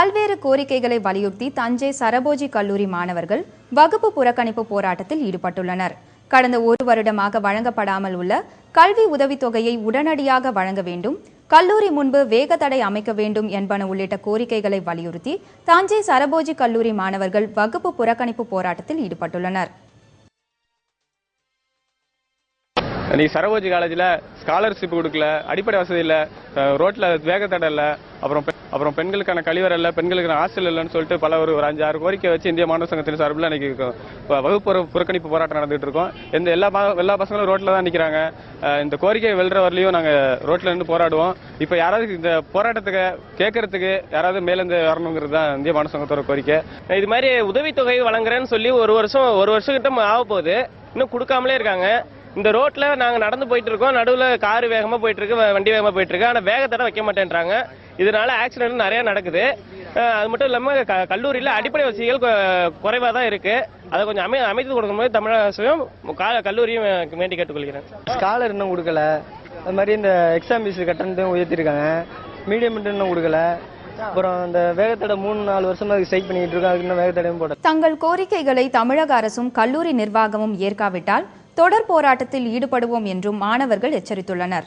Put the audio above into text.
பல்வேறு கோரிக்கைகளை வலியுறுத்தி தஞ்சை சரபோஜி கல்லூரி மாணவர்கள் வகுப்பு புறக்கணிப்பு போராட்டத்தில் ஈடுபட்டுள்ளனர். கடந்த ஒரு வருடமாக வழங்கப்படாமல் உள்ள கல்வி உதவித்தொகையை உடனடியாக வழங்க வேண்டும் கல்லூரி முன்பு வேகத்தடை அமைக்க வேண்டும் என்பன உள்ளிட்ட கோரிக்கைகளை வலியுறுத்தி தஞ்சை சரபோஜி கல்லூரி மாணவர்கள் வகுப்பு புறக்கணிப்பு போராட்டத்தில் ஈடுபட்டுள்ளனர். இன்னைக்கு சரவோஜி காலேஜில் ஸ்காலர்ஷிப் கொடுக்கல அடிப்படை வசதி இல்லை ரோட்டில் வேகத்தடை இல்லை அப்புறம் பெ- அப்புறம் பெண்களுக்கான கழிவறை இல்லை பெண்களுக்கான ஹாஸ்டல் இல்லைன்னு சொல்லிட்டு பல ஒரு ஒரு அஞ்சு ஆறு கோரிக்கை வச்சு இந்திய மாணவ சங்கத்தின் சார்பில் இன்னைக்கு வகுப்பு புறக்கணிப்பு போராட்டம் நடந்துட்டு இருக்கோம். இந்த எல்லா எல்லா பசங்களும் ரோட்டில் தான் நிற்கிறாங்க இந்த கோரிக்கை வெல்ற வரலையும் நாங்கள் ரோட்டில் நின்று போராடுவோம். இப்போ யாராவது இந்த போராட்டத்துக்கு கேட்கறதுக்கு யாராவது மேலேருந்து வரணுங்கிறது தான் இந்திய மாணவ சங்கத்தோட கோரிக்கை. இது மாதிரி உதவித்தொகை வழங்குறேன்னு சொல்லி ஒரு வருஷம் ஒரு வருஷம் கிட்ட ஆக போகுது. இன்னும் கொடுக்காமலே இருக்காங்க. இந்த ரோட்ல நாங்க நடந்து போயிட்டு இருக்கோம் நடுவுல கார் வேகமா போயிட்டு இருக்கு வண்டி வேகமா போயிட்டு இருக்கு ஆனா வேகத்தடை வைக்க மாட்டேன்றாங்க. இதனால ஆக்சிடென்ட் நிறைய நடக்குது. அது மட்டும் இல்லாம க- கல்லூரியில அடிப்படை வசதிகள் கொ- குறைவா தான் இருக்கு. அதை கொஞ்சம் அமை அமைத்து கொடுக்கும்போது தமிழக அரசையும் கா- கல்லூரியும் வேண்டி கேட்டுக்கொள்கிறேன். ஸ்காலர் இன்னும் கொடுக்கல. அது மாதிரி இந்த எக்ஸாம் ஃபீஸ் கட்டணத்தையும் உயர்த்திருக்காங்க. மீடியம் இன்னும் கொடுக்கல. அப்புறம் இந்த வேகத்தடை மூணு நாலு வருஷமா ஸ்ட்ரைக் பண்ணிட்டு இருக்கோம். அதுக்கு இன்னும் வேகத்தடையும் போட தங்கள் கோரிக்கைகளை தமிழக அரசும் கல்லூரி நிர்வாகமும் ஏற்காவிட்டால் தொடர் போராட்டத்தில் ஈடுபடுவோம் என்றும் மாணவர்கள் எச்சரித்துள்ளனர்.